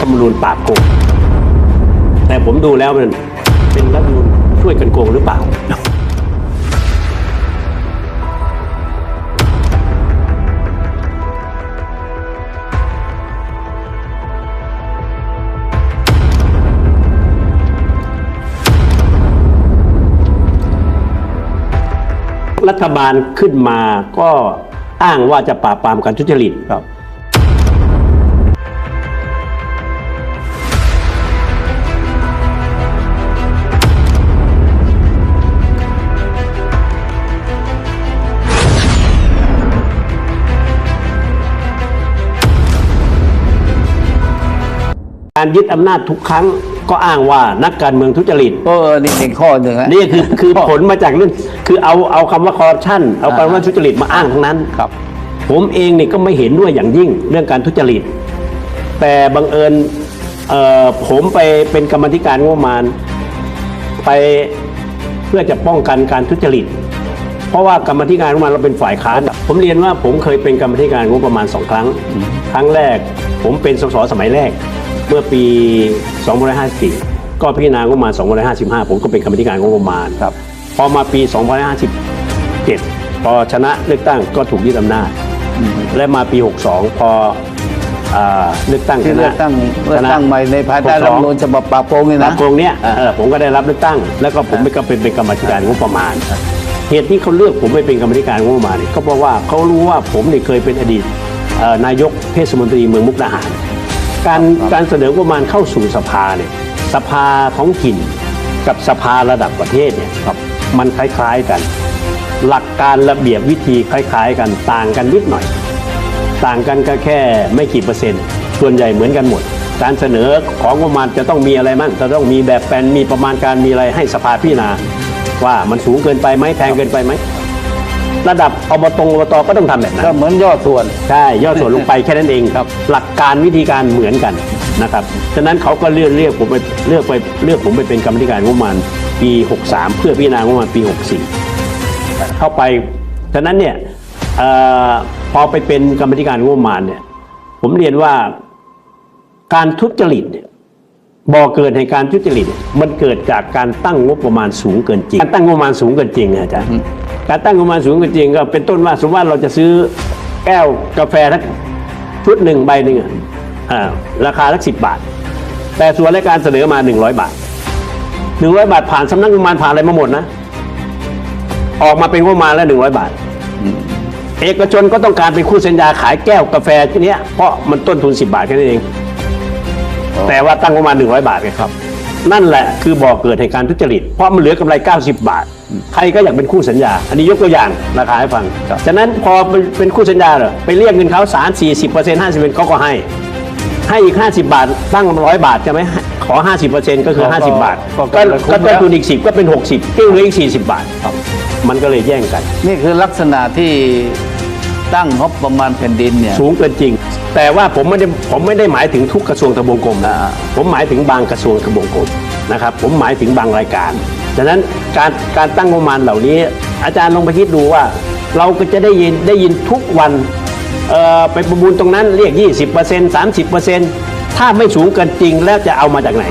ธรรมนูญปราบโกงแต่ผมดูแล้วมันเป็นรัฐธรรมนูญช่วยกันโกงหรือเปล่า รัฐบาลขึ้นมาก็อ้างว่าจะปราบปรามการทุจริตครับ การยึดอำนาจทุกครั้งก็อ้างว่านักการเมืองทุจริต เออนี่เป็นข้อหนึ่งฮะ นี่คือคือผลมาจากเรื่องคือเอาเอาคำว่าคอร์รัปชันเอาคำว่าทุจริตมาอ้างทั้งนั้นครับ ผมเองนี่ก็ไม่เห็นด้วยอย่างยิ่งเรื่องการทุจริต แต่บังเอิญเอ่อผมไปเป็นกรรมาธิการงบประมาณ ไปเพื่อจะป้องกันการทุจริต เพราะว่ากรรมาธิการงบประมาณเราเป็นฝ่ายค้าน ผมเรียนว่าผมเคยเป็นกรรมาธิการงบประมาณสองครั้ง ครั้งแรก ผมเป็นสสสมัยแรก เมื่อปี 2554 ก็พิจารณางบประมาณ 2555 ผมก็เป็นกรรมาธิการงบประมาณครับพอมาปี 2557 พอชนะเลือกตั้งก็ถูกยึดอำนาจ และมาปี 62 พออ่าเลือกตั้งชที่นะเลือกตั้งเลือกตั้งใหม่ในภายใต้รัฐธรรมนูญฉบับปราบโกงนี่ปรานะบโกงเนี้ยอ่าเออผมก็ได้รับเลือกตั้ง แล้วก็ผมไปก็เป็นเป็นกรรมาธิการงบประมาณ เหตุที่เขาเลือกผมไปเป็นกรรมาธิการงบประมาณเนี่ยก็เพราะว่าเขารู้ว่าผมเนี่ยเคยเป็นอดีตเอ่อนายกเทศมนตรีเมืองมุกดาหาร การการเสนองบประมาณเข้าสู่สภาเนี่ยสภาท้องถิ่นกับสภาระดับประเทศเนี่ยครับมันคล้ายๆกัน หลักการระเบียบวิธีคล้าย ๆ กันต่างกันนิดหน่อย ต่างกันก็แค่ไม่กี่เปอร์เซ็นต์ ส่วนใหญ่เหมือนกันหมด การเสนอของประมาณจะต้องมีอะไรมั่งจะต้องมีแบบแปลนมีประมาณการมีอะไรให้สภาพิจารณาว่ามันสูงเกินไปไหมแพงเกินไปไหม ระดับอบตอบตก็ต้องทำแบบนั้นก็เหมือนยอดส่วนใช่ย่อส่วนลงไปแค่นั้นเองครับ หลักการวิธีการเหมือนกันนะครับฉะนั้นเขาก็เลือกเรียกผมไปเลือกไปเลือกผมไปเป็นกรรมธิการงบประมาณปี 63 เพื่อพิจารณางบประมาณปี 64 เข้าไปฉะนั้นเนี่ยเออพอไปเป็นกรรมธิการงบประมาณเนี่ยผมเรียนว่าการทุจริตเนี่ย บ่อเกิดในการทุจริตเนี่ยมันเกิดจากการตั้งงบประมาณสูงเกินจริง การตั้งงบประมาณสูงเกินจริงอะอาจารย์การตั้งงบประมาณสูงเกินจริงก็เป็นต้นว่าสมมติว่าเราจะซื้อแก้วกาแฟทักชุดหนึ่งใบหนึ่งอะอ่าราคาสักสิบบาท แต่ส่วนรายการเสนอมาหนึ่งร้อยบาทหนึ่งร้อยบาทผ่านสำนักงบประมาณผ่านอะไรมาหมดนะ ออกมาเป็นงบประมาณแล้วหนึ่งร้อยบาท เอกชนก็ต้องการเป็นคู่สัญญาขายแก้วกาแฟที่เนี้ยเพราะมันต้นทุน 10 บาทแค่นั้นเอง แต่ว่าตั้งประมาณ100 บาทไงครับ นั่นแหละคือบ่อเกิดแห่งการทุจริต เพราะมันเหลือกำไร 90 บาท ใครก็อยากเป็นคู่สัญญา อันนี้ยกตัวอย่างราคาให้ฟัง ฉะนั้นพอเป็นคู่สัญญาเหรอไปเรียกเงินเขา3 40เปอร์เซ็นต์50เปอร์เซ็นต์เขาก็ให้ ให้อีก 50 บาท ตั้งร้อยบาทใช่ไหมขอ 50เปอร์เซ็นต์ก็คือก็50 บาท ก็ก็ก็คุ้มก็ต้นแล้วทุนอีก 10 ก็เป็น 60ที่เหลืออีก 40 บาท มันก็เลยแย่งกัน นี่คือลักษณะที่ ตั้งงบประมาณแผ่นดินเนี่ย สูงเกินจริง แต่ว่าผมไม่ได้ผมไม่ได้หมายถึงทุกกระทรวงทบวงกรมนะอ่า ผมหมายถึงบางกระทรวงทบวงกรมนะครับผมหมายถึงบางรายการฉะนั้นการการตั้งงบประมาณเหล่านี้ อาจารย์ลองไปคิดดูว่า เราก็จะได้ยินได้ยินทุกวันเอ่อไปประมูลตรงนั้นเรียก 20% 30% ถ้าไม่สูงเกินจริงแล้วจะเอามาจากไหน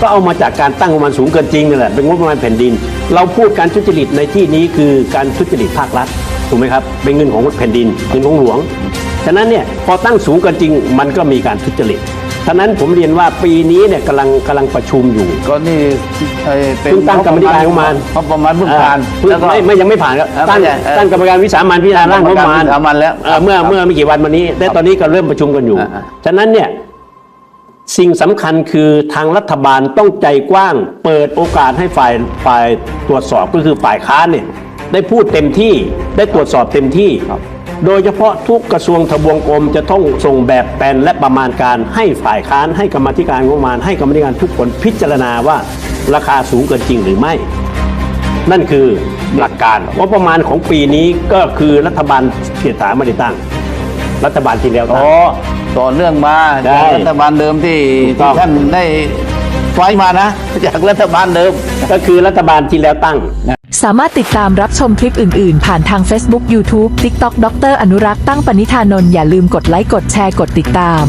ก็เอามาจากการตั้งงบประมาณสูงเกินจริงนี่แหละเป็นงบประมาณแผ่นดิน เราพูดการทุจริตในที่นี้คือการทุจริตภาครัฐถูกไหมครับเป็นเงินของแผ่นดินเงินของหลวงฉะนั้นเนี่ยพอตั้งสูงเกันจริงมันก็มีการทุจริตฉะนั้นผมเรียนว่าปีนี้เนี่ยกำลังกำลังประชุมอยู่ ก็นี่เอ่อเป็นเพิ่งตั้งกรรมธิการงบประมาณ งบประมาณเพิ่งผ่านเพิ่งแล้วก็ ไม่ไม่ยังไม่ผ่านครับเออตั้งไม่ใช่เออตั้งกรรมการวิสามันพิจารณาร่างงบประมาณกรรมการวิสามัญแล้วเอ่อเมื่อครับเมื่อไม่กี่วันมานี้แต่ตอนนี้ก็เริ่มประชุมกันอยู่ อ่าอ่าฉะนั้นเนี่ย สิ่งสำคัญคือทางรัฐบาลต้องใจกว้าง เปิดโอกาสให้ฝ่ายฝ่ายตรวจสอบก็คือฝ่ายค้านเนี่ยได้พูดเต็มที่ได้ตรวจสอบเต็มที่ โดยเฉพาะทุกกระทรวงทบวงกรมจะต้องส่งแบบแปลนและประมาณการให้ฝ่ายค้านให้กรรมาธิการงบประมาณให้กรรมาธิการทุกคนพิจารณาว่าราคาสูงเกินจริงหรือไม่ นั่นคือหลักการว่าประมาณของปีนี้ก็คือรัฐบาลเสียถาไม่ได้ตั้ง รัฐบาลที่แล้วอ๋ตั้องต่อเนื่องมาได้จากรัฐบาลเดิมที่ถูกต้ที่องท่านได้ไฟมานะ จากรัฐบาลเดิม ก็คือรัฐบาลที่แล้วตั้ง สามารถติดตามรับชมคลิปอื่น ๆ ผ่านทาง Facebook YouTube TikTok ดรอนุรักษ์ตั้งปณิธานนท์อย่าลืมกดไลค์กดแชร์กดติดตาม